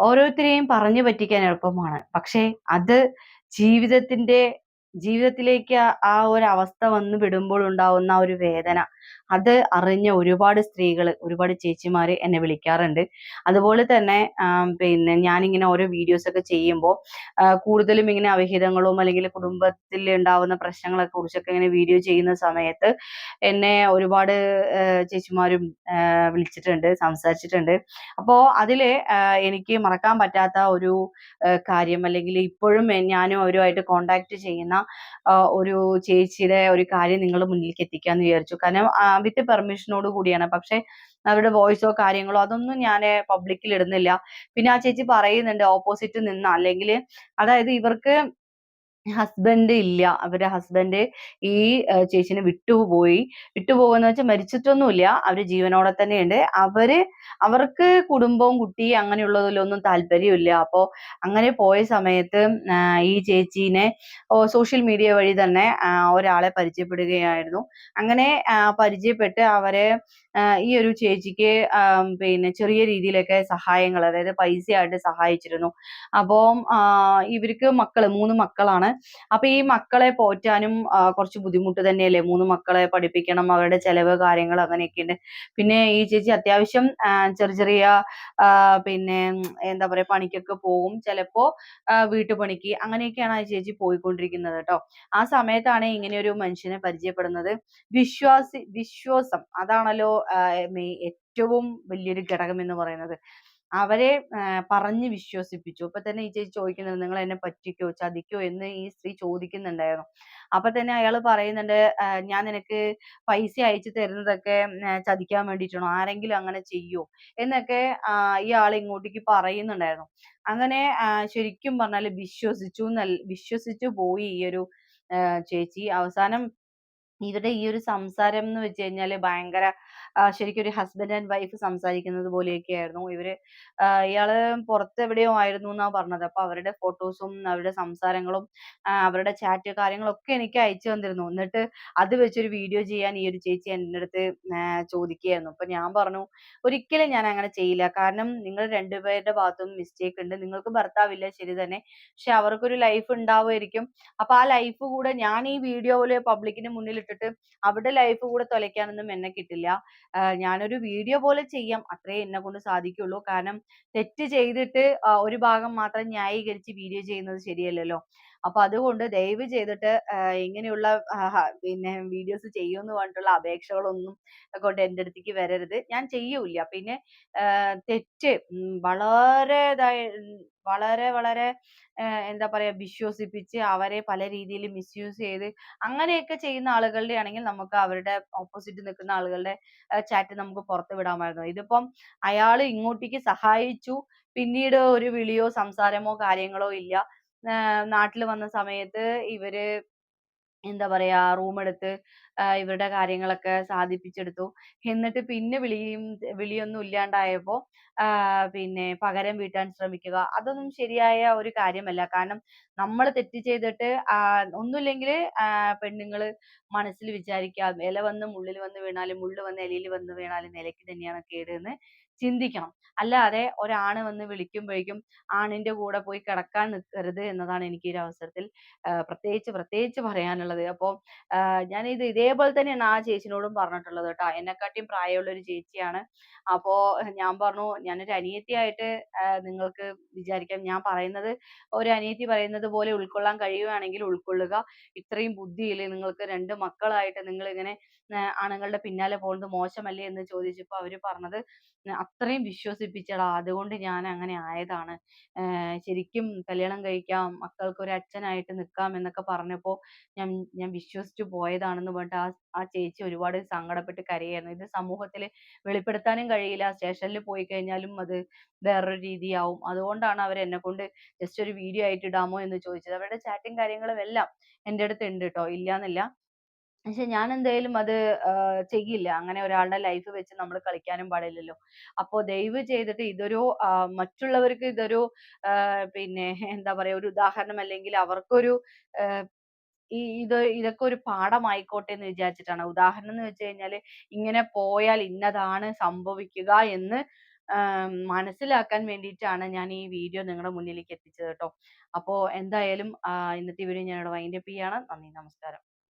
ഓരോരുത്തരെയും പറഞ്ഞു പറ്റിക്കാൻ എളുപ്പമാണ്. പക്ഷേ അത് ജീവിതത്തിന്റെ ജീവിതത്തിലേക്ക് ആ ഒരു അവസ്ഥ വന്നു വിടുമ്പോൾ ഉണ്ടാവുന്ന ഒരു വേദന അത് അറിഞ്ഞ ഒരുപാട് സ്ത്രീകൾ ഒരുപാട് ചേച്ചിമാർ എന്നെ വിളിക്കാറുണ്ട്. അതുപോലെ തന്നെ പിന്നെ ഞാനിങ്ങനെ ഓരോ വീഡിയോസ് ഒക്കെ ചെയ്യുമ്പോൾ കൂടുതലും ഇങ്ങനെ അവിഹിതങ്ങളും അല്ലെങ്കിൽ കുടുംബത്തിൽ ഉണ്ടാവുന്ന പ്രശ്നങ്ങളെ കുറിച്ചൊക്കെ ഇങ്ങനെ വീഡിയോ ചെയ്യുന്ന സമയത്ത് എന്നെ ഒരുപാട് ചേച്ചിമാരും വിളിച്ചിട്ടുണ്ട് സംസാരിച്ചിട്ടുണ്ട്. അപ്പോൾ അതിൽ എനിക്ക് മറക്കാൻ പറ്റാത്ത ഒരു കാര്യം അല്ലെങ്കിൽ ഇപ്പോഴും ഞാനും അവരുമായിട്ട് കോണ്ടാക്ട് ചെയ്യുന്ന ഒരു ചേച്ചിയുടെ ഒരു കാര്യം നിങ്ങളുടെ മുന്നിലേക്ക് എത്തിക്കാന്ന് വിചാരിച്ചു. കാരണം വിത്ത് പെർമിഷനോട് കൂടിയാണ്. പക്ഷെ അവരുടെ വോയിസോ കാര്യങ്ങളോ അതൊന്നും ഞാൻ പബ്ലിക്കിൽ ഇടുന്നില്ല പിന്നെ ആ ചേച്ചി പറയുന്നുണ്ട് ഓപ്പോസിറ്റ് നിന്ന്. അല്ലെങ്കിൽ അതായത് ഇവർക്ക് ഹസ്ബൻഡ് ഇല്ല. അവരുടെ ഹസ്ബൻഡ് ഈ ചേച്ചിനെ വിട്ടുപോയി. വിട്ടുപോകുന്ന വെച്ചാൽ മരിച്ചിട്ടൊന്നുമില്ല. അവർ ജീവനോടെ തന്നെയുണ്ട്. അവർ അവർക്ക് കുടുംബവും കുട്ടി അങ്ങനെയുള്ളതിലൊന്നും താല്പര്യമില്ല. അപ്പോ അങ്ങനെ പോയ സമയത്ത് ഈ ചേച്ചീനെ സോഷ്യൽ മീഡിയ വഴി തന്നെ ഒരാളെ പരിചയപ്പെടുകയായിരുന്നു. അങ്ങനെ പരിചയപ്പെട്ട് അവരെ ഈ ഒരു ചേച്ചിക്ക് പിന്നെ ചെറിയ രീതിയിലൊക്കെ സഹായങ്ങൾ അതായത് പൈസയായിട്ട് സഹായിച്ചിരുന്നു. അപ്പം ഇവർക്ക് മക്കൾ മൂന്ന് മക്കളാണ്. അപ്പൊ ഈ മക്കളെ പോറ്റാനും കുറച്ച് ബുദ്ധിമുട്ട് തന്നെയല്ലേ? മൂന്ന് മക്കളെ പഠിപ്പിക്കണം അവരുടെ ചെലവ് കാര്യങ്ങൾ അങ്ങനെയൊക്കെ ഉണ്ട് പിന്നെ ഈ ചേച്ചി അത്യാവശ്യം ചെറിയ ചെറിയ പിന്നെ എന്താ പറയാ പണിക്കൊക്കെ പോകും. ചിലപ്പോ വീട്ടുപണിക്ക് അങ്ങനെയൊക്കെയാണ് ആ ചേച്ചി പോയിക്കൊണ്ടിരിക്കുന്നത് കേട്ടോ. ആ സമയത്താണ് ഇങ്ങനെ ഒരു മനുഷ്യനെ പരിചയപ്പെടുന്നത്. വിശ്വാസി വിശ്വാസം അതാണല്ലോ ഏറ്റവും വലിയൊരു ഘടകം എന്ന് പറയുന്നത്. അവരെ പറഞ്ഞ് വിശ്വസിപ്പിച്ചു. അപ്പൊ തന്നെ ഈ ചേച്ചി ചോദിക്കുന്നുണ്ട് നിങ്ങൾ എന്നെ പറ്റിക്കോ ചതിക്കോ? എന്ന് ഈ സ്ത്രീ ചോദിക്കുന്നുണ്ടായിരുന്നു. അപ്പൊ തന്നെ അയാൾ പറയുന്നുണ്ട് ഞാൻ നിനക്ക് പൈസ അയച്ചു തരുന്നതൊക്കെ ചതിക്കാൻ വേണ്ടിയിട്ടാണോ ആരെങ്കിലും അങ്ങനെ ചെയ്യോ? എന്നൊക്കെ ഈ ആൾ ഇങ്ങോട്ടേക്ക് പറയുന്നുണ്ടായിരുന്നു. അങ്ങനെ ശരിക്കും പറഞ്ഞാൽ വിശ്വസിച്ചു വിശ്വസിച്ചു പോയി ഈ ഒരു ചേച്ചി. അവസാനം ഇവരുടെ ഈ ഒരു സംസാരം എന്ന് വെച്ച് കഴിഞ്ഞാൽ ഭയങ്കര ശരിക്കും ഒരു ഹസ്ബൻഡ് ആൻഡ് വൈഫ് സംസാരിക്കുന്നത് പോലെയൊക്കെ ആയിരുന്നു. ഇവർ ഇയാൾ പുറത്ത് എവിടെയോ ആയിരുന്നു എന്നാ പറഞ്ഞത്. അപ്പൊ അവരുടെ ഫോട്ടോസും അവരുടെ സംസാരങ്ങളും അവരുടെ ചാറ്റ് കാര്യങ്ങളൊക്കെ എനിക്ക് അയച്ചു തന്നിരുന്നു. എന്നിട്ട് അത് വെച്ചൊരു വീഡിയോ ചെയ്യാൻ ഈ ഒരു ചേച്ചി എന്റെ അടുത്ത് ചോദിക്കുകയായിരുന്നു. അപ്പൊ ഞാൻ പറഞ്ഞു ഒരിക്കലും ഞാൻ അങ്ങനെ ചെയ്യില്ല. കാരണം നിങ്ങൾ രണ്ടുപേരുടെ ഭാഗത്തും മിസ്റ്റേക്ക് ഉണ്ട്. നിങ്ങൾക്ക് ഭർത്താവില്ല ശരി തന്നെ. പക്ഷെ അവർക്കൊരു ലൈഫ് ഉണ്ടാവുമായിരിക്കും. അപ്പൊ ആ ലൈഫ് കൂടെ ഞാൻ ഈ വീഡിയോ പോലെ പബ്ലിക്കിന് മുന്നിൽ ഇട്ടിട്ട് അവിടെ ലൈഫ് കൂടെ തൊലയ്ക്കാനൊന്നും എന്നെ കിട്ടില്ല. ഞാനൊരു വീഡിയോ പോലെ ചെയ്യാം. അത്രേ എന്നെ കൊണ്ട് സാധിക്കുള്ളൂ. കാരണം തെറ്റ് ചെയ്തിട്ട് ഒരു ഭാഗം മാത്രം ന്യായീകരിച്ച് വീഡിയോ ചെയ്യുന്നത് ശരിയല്ലല്ലോ. അപ്പൊ അതുകൊണ്ട് ദയവ് ചെയ്തിട്ട് ഇങ്ങനെയുള്ള പിന്നെ വീഡിയോസ് ചെയ്യുമെന്ന് പറഞ്ഞിട്ടുള്ള അപേക്ഷകളൊന്നും കൊണ്ട് എന്റെ അടുത്തേക്ക് വരരുത്. ഞാൻ ചെയ്യൂല പിന്നെ തെറ്റ് വളരെ വളരെ വളരെ എന്താ പറയാ വിശ്വസിപ്പിച്ച് അവരെ പല രീതിയിൽ മിസ്യൂസ് ചെയ്ത് അങ്ങനെയൊക്കെ ചെയ്യുന്ന ആളുകളുടെ ആണെങ്കിൽ നമുക്ക് അവരുടെ ഓപ്പോസിറ്റ് നിൽക്കുന്ന ആളുകളുടെ ചാറ്റ് നമുക്ക് പുറത്ത് വിടാമായിരുന്നു. ഇതിപ്പം അയാൾ ഇങ്ങോട്ടേക്ക് സഹായിച്ചു. പിന്നീട് ഒരു വിളിയോ സംസാരമോ കാര്യങ്ങളോ ഇല്ല. നാട്ടിൽ വന്ന സമയത്ത് ഇവർ എന്താ പറയാ റൂം എടുത്ത് ഇവരുടെ കാര്യങ്ങളൊക്കെ സാധിപ്പിച്ചെടുത്തു. എന്നിട്ട് പിന്നെ വിളിയും വിളിയൊന്നും ഇല്ലാണ്ടായപ്പോ പിന്നെ പകരം വീട്ടാൻ ശ്രമിക്കുക. അതൊന്നും ശരിയായ ഒരു കാര്യമല്ല. കാരണം നമ്മൾ തെറ്റ് ചെയ്തിട്ട് ഒന്നുമില്ലെങ്കിൽ പെണ്ണുങ്ങൾ മനസ്സിൽ വിചാരിക്കുക ഇല വന്ന് മുള്ളിൽ വന്ന് വീണാലും മുള്ള് വന്ന് ഇലയിൽ വന്ന് വീണാലും നിലയ്ക്ക് തന്നെയാണ് കേട് എന്ന്. ചിന്തിക്കണം. അല്ലാതെ ഒരാണ് വന്ന് വിളിക്കുമ്പോഴേക്കും ആണിന്റെ കൂടെ പോയി കിടക്കാൻ നിൽക്കരുത് എന്നതാണ് എനിക്ക് ഈ ഒരു അവസരത്തിൽ പ്രത്യേകിച്ച് പ്രത്യേകിച്ച് പറയാനുള്ളത്. അപ്പോൾ ഞാൻ ഇത് ഇതേപോലെ തന്നെയാണ് ആ ചേച്ചിനോടും പറഞ്ഞിട്ടുള്ളത് കേട്ടോ. എന്നെക്കാട്ടിയും പ്രായമുള്ള ഒരു ചേച്ചിയാണ്. അപ്പോ ഞാൻ പറഞ്ഞു ഞാനൊരു അനിയത്തിയായിട്ട് നിങ്ങൾക്ക് വിചാരിക്കാം. ഞാൻ പറയുന്നത് ഒരു അനിയത്തി പറയുന്നത് പോലെ ഉൾക്കൊള്ളാൻ കഴിയുകയാണെങ്കിൽ ഉൾക്കൊള്ളുക. ഇത്രയും ബുദ്ധിയില്ലേ നിങ്ങൾക്ക്? രണ്ട് മക്കളായിട്ട് നിങ്ങൾ ഇങ്ങനെ ആണുങ്ങളുടെ പിന്നാലെ പോകുന്നത് മോശമല്ലേ? എന്ന് ചോദിച്ചപ്പോൾ അവർ പറഞ്ഞത് അത്രയും വിശ്വസിപ്പിച്ചടാ അതുകൊണ്ട് ഞാൻ അങ്ങനെ ആയതാണ്. ശരിക്കും കല്യാണം കഴിക്കാം മക്കൾക്ക് ഒരു അച്ഛനായിട്ട് നിൽക്കാം എന്നൊക്കെ പറഞ്ഞപ്പോൾ ഞാൻ ഞാൻ വിശ്വസിച്ചു പോയതാണെന്ന് പറഞ്ഞിട്ട് ആ ആ ചേച്ചി ഒരുപാട് സങ്കടപ്പെട്ട് കരയായിരുന്നു. ഇത് സമൂഹത്തിൽ വെളിപ്പെടുത്താനും കഴിയില്ല. സ്റ്റേഷനിൽ പോയി കഴിഞ്ഞാലും അത് വേറൊരു രീതിയാവും. അതുകൊണ്ടാണ് അവർ എന്നെ കൊണ്ട് ജസ്റ്റ് ഒരു വീഡിയോ ആയിട്ട് ഇടാമോ എന്ന് ചോദിച്ചത്. അവരുടെ ചാറ്റും കാര്യങ്ങളും എല്ലാം എന്റെ അടുത്ത് ഉണ്ട് കേട്ടോ ഇല്ലാന്നല്ല. പക്ഷെ ഞാൻ എന്തായാലും അത് ചെയ്യില്ല അങ്ങനെ ഒരാളുടെ ലൈഫ് വെച്ച് നമ്മൾ കളിക്കാനും പാടില്ലല്ലോ അപ്പോ ദയവ് ചെയ്തിട്ട് ഇതൊരു മറ്റുള്ളവർക്ക് ഇതൊരു പിന്നെ എന്താ പറയാ ഒരു ഉദാഹരണം അല്ലെങ്കിൽ അവർക്കൊരു ഈ ഇത് ഇതൊക്കെ ഒരു പാഠമായിക്കോട്ടെ എന്ന് വിചാരിച്ചിട്ടാണ് ഉദാഹരണം എന്ന് വെച്ച് കഴിഞ്ഞാൽ ഇങ്ങനെ പോയാൽ ഇന്നതാണ് സംഭവിക്കുക എന്ന് മനസ്സിലാക്കാൻ വേണ്ടിയിട്ടാണ് ഞാൻ ഈ വീഡിയോ നിങ്ങളുടെ മുന്നിലേക്ക് എത്തിച്ചത് കേട്ടോ. അപ്പോൾ എന്തായാലും ഇന്നത്തെ വീഡിയോ ഞാനിവിടെ വൈൻഡപ്പ് ചെയ്യാണ്. നന്ദി, നമസ്കാരം.